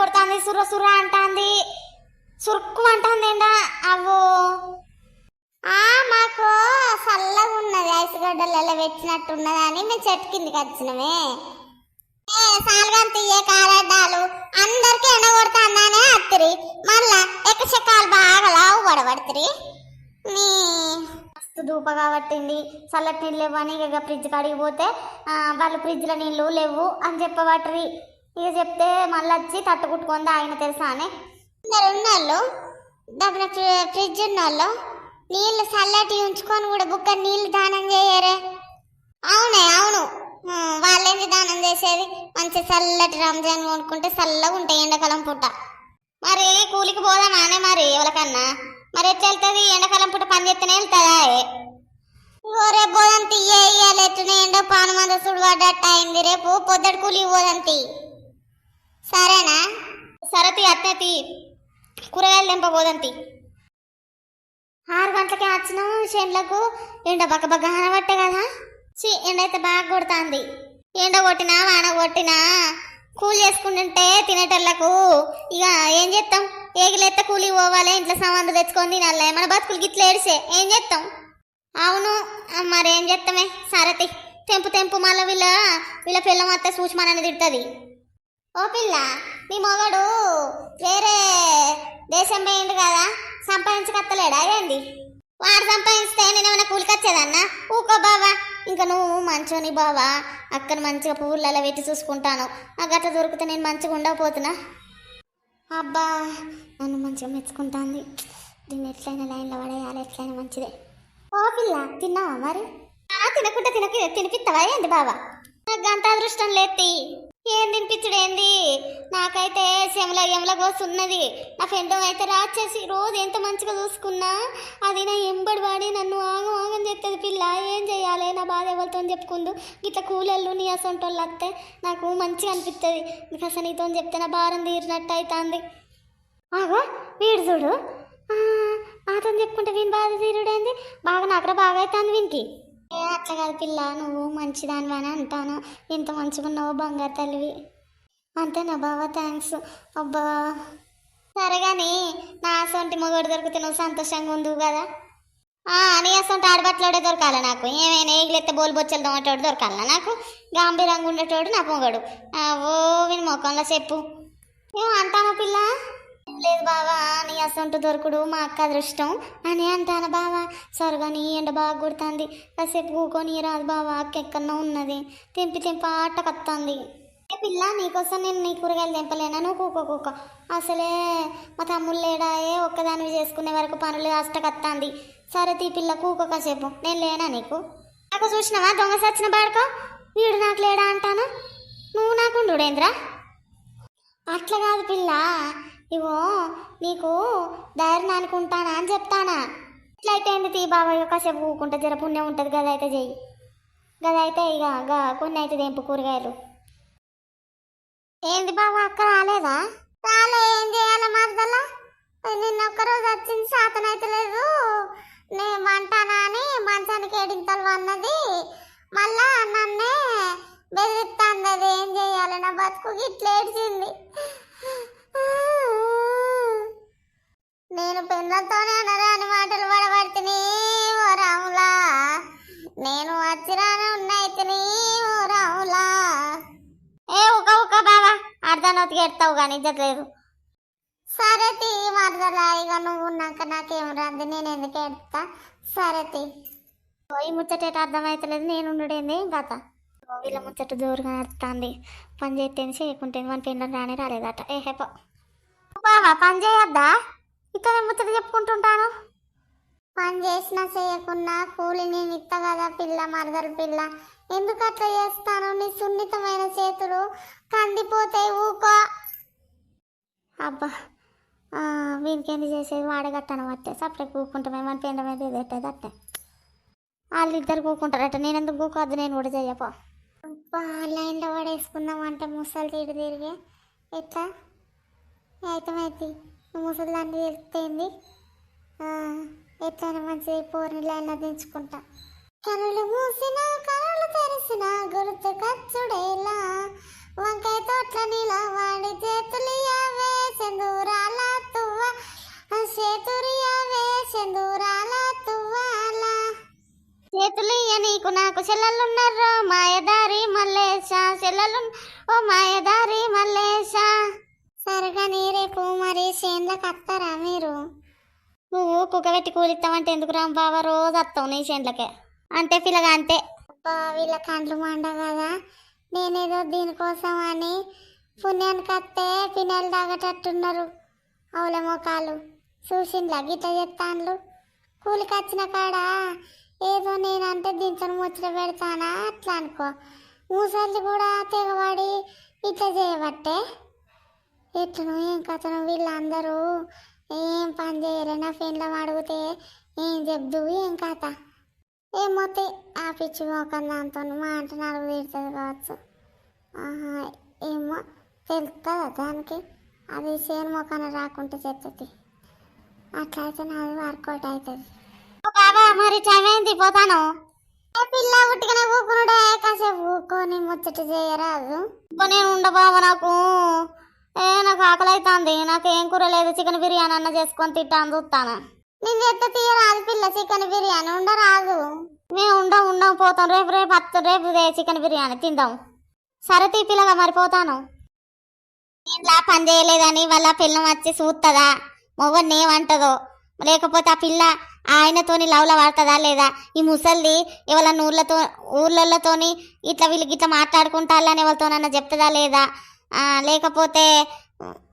కొడుతుంది సుర్ర సుర్ర అంటాంది. సురుక్కు అంటుంది ఏంటా అవ్వో. ఆ మాకు చల్లగా ఉన్నది ఐసుగడ్డలలో అని మేము చెట్టు కిందికి వచ్చినమే. ఏ తీయే కాలడ్డాలు అందరికి ఎండ కొడుతుందనే అత్తిరి. మళ్ళా ఎక్కచెక్కాలు బాగా లావు పడబడుతుంది నీ మస్తు దూపగా పట్టింది చల్లటి నీళ్ళు లేవు అని ఇక ఫ్రిడ్జ్ కడిగిపోతే వాళ్ళు ఫ్రిడ్జ్లో నీళ్ళు లేవు అని చెప్పబట్టరి. ఇక చెప్తే మళ్ళీ వచ్చి తట్టుకుట్టుకుంది ఆయన తెలుసా అని. ఉన్నోళ్ళు దగ్గర ఫ్రిడ్జ్ ఉన్నోళ్ళు నీళ్ళు చల్లటి ఉంచుకొని కూడా బుక్క నీళ్ళు దానం చేయరే. అవునే అవును. ఆ, వాళ్ళేంది దానం చేసేది? మంచి చల్లటి రంజాన్ కొనుక్కుంటే చల్లగా ఉంటాయి ఎండాకాలం పూట. మరి కూలికి పోదామానే మరి ఎవరికన్నా? మరి ఎట్లా వెళ్తుంది? ఎండాకాలం పూట పని చేస్తేనే వెళ్తుందా రేపు పోదంతి ఇయ్యాలి ఎట్టునే ఎండో పాను మంద సుడుపడ్డట్టు అయింది రేపు పొద్దుటి కూలికి పోదంతి సరేనా? సరతి అత్తతి కూరగాయలు తెంప పోదంతి ఆరు గంటలకే వచ్చిన చేనులకు. ఎండ బక్క బగ్గ అనబట్టే కదా. చి ఎండ అయితే బాగా కొడుతుంది. ఎండ కొట్టినా వాన కొట్టినా కూలి చేసుకుంటుంటే తినేటోళ్ళకు ఇక ఏం చేస్తాం ఏగిలెత్త కూలి పోవాలి ఇంట్లో సామాన్లు తెచ్చుకొని తినాలి. మన బతుకులు గిట్ల ఏడిసే. ఏం చేస్తాం అవును మరేం చేస్తామే సరతి తెంపు తెంపు మళ్ళీ వీళ్ళ వీళ్ళ పిల్లం అత్త సూచమని తిడుతుంది. ఓ పిల్ల నీ మొగడు వేరే దేశం పోయిండు కదా సంపాదించకత్తలేడా ఏంది? వాడు సంపాదిస్తే నేనేమైనా కూలికొచ్చేదన్నా? ఊకో బావా. ఇంకా నువ్వు మంచోని బావా. అక్కను మంచిగా పువ్వులలో పెట్టి చూసుకుంటాను. నాకు అట్లా దొరికితే నేను మంచిగా ఉండకపోతున్నా? అబ్బా నన్ను మంచిగా మెచ్చుకుంటాంది. దీన్ని ఎట్లయినా లైన్లో పడేయాలి ఎట్లయినా మంచిదే. ఓ పిల్ల తిన్నావా మరి? తినకుండా తినకి తినక తినిపిస్తావా ఏంది బావా? నాకు అంత అదృష్టం లేత్తి ఏం తినిపించుడు ఏంది నాకైతే శమల ఎమల ఉన్నది. నా ఫ్రెండ్ అయితే రాచేసి రోజు ఎంత మంచిగా చూసుకున్నా అది నా ఎంబడి వాడి నన్ను ఆగం ఆగం చెప్తుంది పిల్ల. ఏం చేయాలి? నా బాధ ఎవరితో చెప్పుకుందు. ఇట్లా కూలళ్ళు నీ అసంటోళ్ళు వస్తే నాకు మంచిగా అనిపిస్తుంది మీకు అసలు నీతో చెప్తే నా భారం తీరినట్టు అవుతుంది ఆగో వీడు చూడు. ఆ, నాతో చెప్పుకుంటే వీని బాధ తీరుడేంది? బాగా నాకరా బాగా అవుతుంది వీనికి. ఏ అట్లా కాదు పిల్ల నువ్వు మంచిదానివి అని అంటాను. ఎంత మంచిగా ఉన్నావు బంగారు తల్లివి. అంతేనా బావా థ్యాంక్స్ అబ్బా. సరే కానీ నా అసొంటి మొగడు దొరికితే నువ్వు సంతోషంగా ఉండు కదా. అని నీ అసొంటి ఆడబట్టలోడే దొరకాలి నాకు. ఏమైనా ఏగిలెత్తే బోలు బొచ్చలు దొరకాల నాకు? గాంభీరంగా ఉండేటోడు నా మొగడు ఓ విని మొఖంలో చెప్పు. ఏమో అంటాను పిల్ల? లేదు బావా నీ అసొంటి దొరకుడు మా అక్క అదృష్టం అని అంటాను బావా. సరుగా నీ ఎండ బాగా కొడుతుంది. కాసేపు కూకొని రాదు బావా అక్క ఎక్కడో ఉన్నది. తెంపి తెంపి ఆట కత్తుంది. ఏ పిల్ల నీకోసం నేను నీ కూరగాయలు తెంపలేనా? నువ్వు కూకో కూకో. అసలే మా తమ్ముళ్ళు లేడాయే ఒక్కదానివి చేసుకునే వరకు పనులు అష్టకత్తాంది సరే తీ పిల్ల కూకో కాసేపు. నేను లేనా నీకు? నాకు చూసినావా? దొంగ సచ్చిన బాడుకో? వీడు నాకు లేడా అంటాను? నువ్వు నాకుండు అట్లా కాదు పిల్ల. ఇగో నీకు ధైర్యానికి ఉంటానా అని చెప్తానా? ఇట్లయితే ఏంది తీ బాబాయ్ కాసేపు ఊకుంటే జర పుణ్యం ఉంటుంది గద అయితే చెయ్యి. గద అయితే ఇక గా కొన్ని అయితే దేంపు కూరగాయలు. ఏంది బాబా అక్క రాలేదా? రాలే ఏం చేయాలి మరదలా? నిన్న ఒక్కరోజు వచ్చింది శాతం అయితే లేదు. నేను వంటానా అని మంచానికి ఏడింతలు అన్నది మళ్ళా నన్నే బెదిరిస్తాంది అది ఏం చేయాలి? నా బతుకు ఇట్లా ఏడ్చింది. నేను పిల్లలతోనే అనరాని మాటలు పడబడితేనే ఓ రాములా. నేను వచ్చిరానే ఉన్నాయితేనే ఓ రాములా. ఏ ఒక ఒక బావా అర్ధనోతికి ఎడతావు కానీ ఇజ్జత లేదు. సరే తీ మరదలా ఇక నువ్వు ఉన్నాక నాకేం రాదు నేను ఎందుకు ఎడతా? సరే తీ. ఈ ముచ్చట అర్థమవుతలేదు నేను ఉండడేంది గత వీళ్ళ ముచ్చట జోరుగా నడుస్తుంది పని చేస్తేనే చేయకుంటే మన పిల్లలు రానే రాలేదట. ఏ హెపో బావా పని చేయొద్దా? ఇక్కడ ముచ్చట చెప్పుకుంటుంటాను. పని చేసినా చేయకున్నా కూలి నేను ఇత్త కదా పిల్ల మరదలు పిల్ల. ఎందుకు అట్లా చేస్తాను నీ సున్నితమైన చేతులు కందిపోతాయి ఊకో. అబ్బా వీనికేంది చేసేది? వాడగట్టాను పట్టే సపరేట్ కూకుంటామే మన పెండ మీద ఎదేటది అట్టే వాళ్ళిద్దరు కూకుంటారట. నేను ఎందుకు కూకోవద్దు? నేను కూడా అబ్బా లైన్లో పడేసుకుందాం అంటే ముసలి తీడు తిరిగి. ఎట్లా? అర్థమైంది. ముసలిదాన్ని వెళ్తేంది ఎట్లయినా మంచిది పోరిని లైన్లో దించుకుంటా. కనులు మూసిన కనులు తెరిసిన గుర్తు కచ్చుడేలా. వంకాయ తోట్ల నీల వాడి చేతులు యావే చందూరాల తువ్వ చేతులు యావే చందూరాల తువ్వాల చేతులు నీకు నాకు చెల్లెలున్నారో మాయదారి మల్లేశ. చెల్లెలు ఓ మాయదారి మల్లేశ. సరిగా నీ రేపు మరి చేన్లకు వస్తారా మీరు? నువ్వు కుక్కబెట్టి కూలిస్తామంటే ఎందుకు రాం బావ? రోజు వస్తావు నీ చేన్లకే. అంటే పిల్లగా అంతే. అబ్బా వీళ్ళ కండ్లు మండ కదా. నేనేదో దీనికోసం అని పుణ్యానికి వస్తే పిన్నెలు తాగేటట్టున్నారు. అవుల మోకాలు చూసిండ్లా గిట్ల చెప్తాన్లు కూలికి వచ్చిన కాడ ఏదో నేనంటే దించను ముచ్చట పెడతానా? అట్లా అనుకో. మూసళ్ళు కూడా తెగబడి ఇట్లా చేయబట్టే. ఎట్లనో ఏం కథను వీళ్ళందరూ ఏం పని చేయరు. నా ఫ్రెండ్లో అడిగితే ఏం చెప్దు ఏం కథ? ఏమోతే ఆ పిచ్చి మోకం దాంతో మా అంటే నలుగు తీరుతుంది కావచ్చు. ఆహా, ఏమో తెలుస్తుందా దానికి? అది సేను మొక్కన రాకుంటే చెప్తుంది అట్లయితే నాది వర్కౌట్ అవుతుంది. బాబా మరి టైం అయింది పోతాను పిల్ల ఉట్టిగానే ఊకునుడే కాసేపు ఊకొని ముచ్చట చేయరాదు. నేను ఉండబాబా నాకు. ఏ నాకు ఆకలి అవుతుంది నాకు ఏం కూర లేదు. చికెన్ బిర్యానీ అన్న చేసుకొని తింటాను చూస్తాను నేను ఎత్త తీయరాదు పిల్ల చికెన్ బిర్యానీ. ఉండరాదు. మేము ఉండం ఉండం పోతాం. రేపు రేపు అత్త రేపు చికెన్ బిర్యానీ. తిందాం. సరే తీ పిల్లగా మరి పోతాను. ఇంట్లో పని చేయలేదని వాళ్ళ పిల్లం వచ్చి చూస్తుందా మొగడిని ఏమంటదో? లేకపోతే ఆ పిల్ల ఆయనతోని లవ్ల పడుతుందా లేదా? ఈ ముసల్ది ఎవరన్నా ఊర్లతో ఊర్లతోని ఇట్లా వీళ్ళకి ఇట్లా మాట్లాడుకుంటారని ఎవరితోనన్నా చెప్తుందా లేదా? లేకపోతే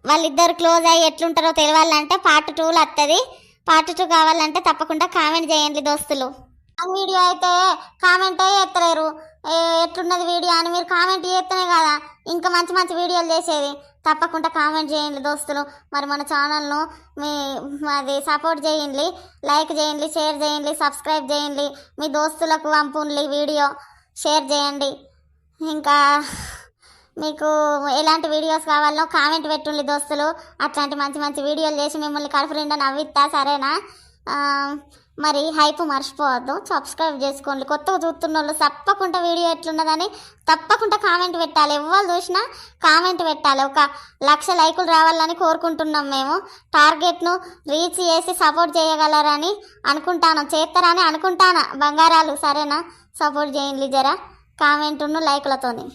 వాళ్ళిద్దరు క్లోజ్ అయ్యి ఎట్లుంటారో తెలియాలంటే పార్ట్ టూలు వస్తుంది పార్ట్ టూ కావాలంటే తప్పకుండా కామెంట్ చేయండి దోస్తులు. ఆ వీడియో అయితే కామెంట్ ఎత్తలేరు. ఎట్లున్నది వీడియో అని మీరు కామెంట్ చేస్తేనే కదా ఇంకా మంచి మంచి వీడియోలు చేసేది. తప్పకుండా కామెంట్ చేయండి దోస్తులు. మరి మన ఛానల్ను మీ అది సపోర్ట్ చేయండి లైక్ చేయండి షేర్ చేయండి సబ్స్క్రైబ్ చేయండి. మీ దోస్తులకు పంపుండి వీడియో. షేర్ చేయండి. ఇంకా మీకు ఎలాంటి వీడియోస్ కావాలో కామెంట్ పెట్టుండి దోస్తులు. అట్లాంటి మంచి మంచి వీడియోలు చేసి మిమ్మల్ని కడుపు నిండా నవ్విస్తా సరేనా? మరి హైప్ మర్చిపోవద్దు. సబ్స్క్రైబ్ చేసుకోండి. కొత్తగా చూస్తున్న వాళ్ళు తప్పకుండా వీడియో ఎట్లున్నదని తప్పకుండా కామెంట్ పెట్టాలి. ఎవరు చూసినా కామెంట్ పెట్టాలి. ఒక లక్ష లైకులు రావాలని కోరుకుంటున్నాం మేము. టార్గెట్ను రీచ్ చేసి సపోర్ట్ చేయగలరని అనుకుంటాను. చేస్తారని అనుకుంటాను. బంగారాలు సరేనా? సపోర్ట్ చేయండి జరా. కామెంట్ను లైకులతోని.